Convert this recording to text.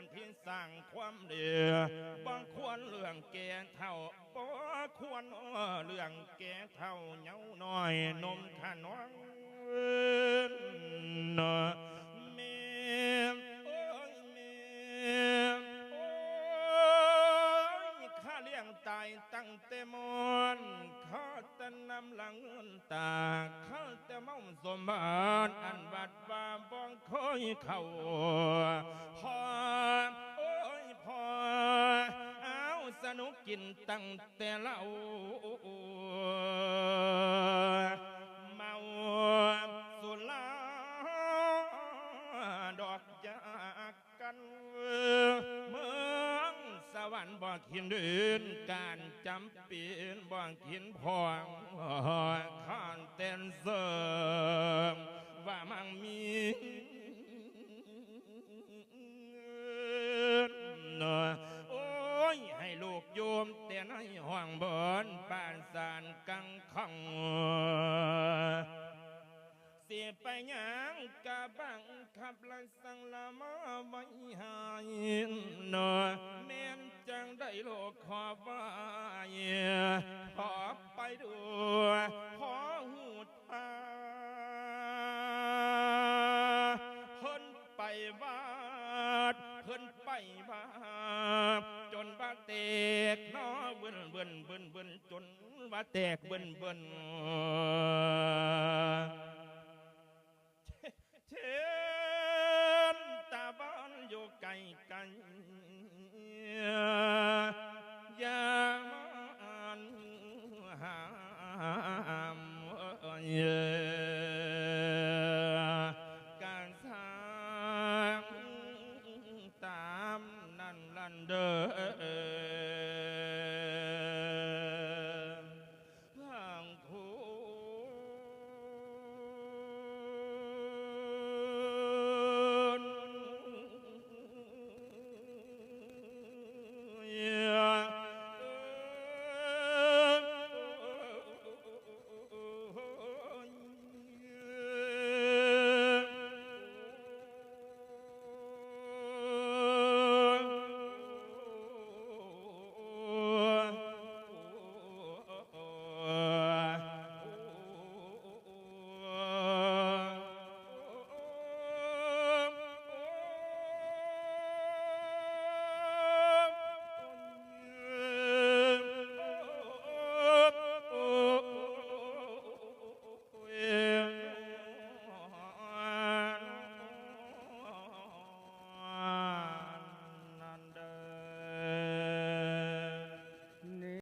ำเดือบางควรเรื่องแก่เท่าบ่ควรเรื่องแก่เท่าเหงาน้อยนมขนองเนาะแม่โอ้ยแม่โอ้ยข้าเลี้ยงตายตั้งแต่มอนข้าแต่นำหลังเงินตาข้าแต่เมาสมบัติอันบัดว่าบ้องเคยเข้า กินตั้งแต่เราเมาสุราดอกจากกันเมืองสวรรค์บ่ขินเดินการจำเป็นบ่ขินพองข้าน ปานสารกังขังเสียไปยังกะบังขับละสังละมาไว้หายเนอแม่นจังได้โลกขอบายขอไปดูขอ พิ่นไปบาจนบ้าแตกน้อเบิ่นเบิ่นเบิ่นเบิ่นจนบ้าแตกเบิ่นเบิ่นเชิญตาบ้านอยู่ไกลไกลอย่ามาอ่นหามเอย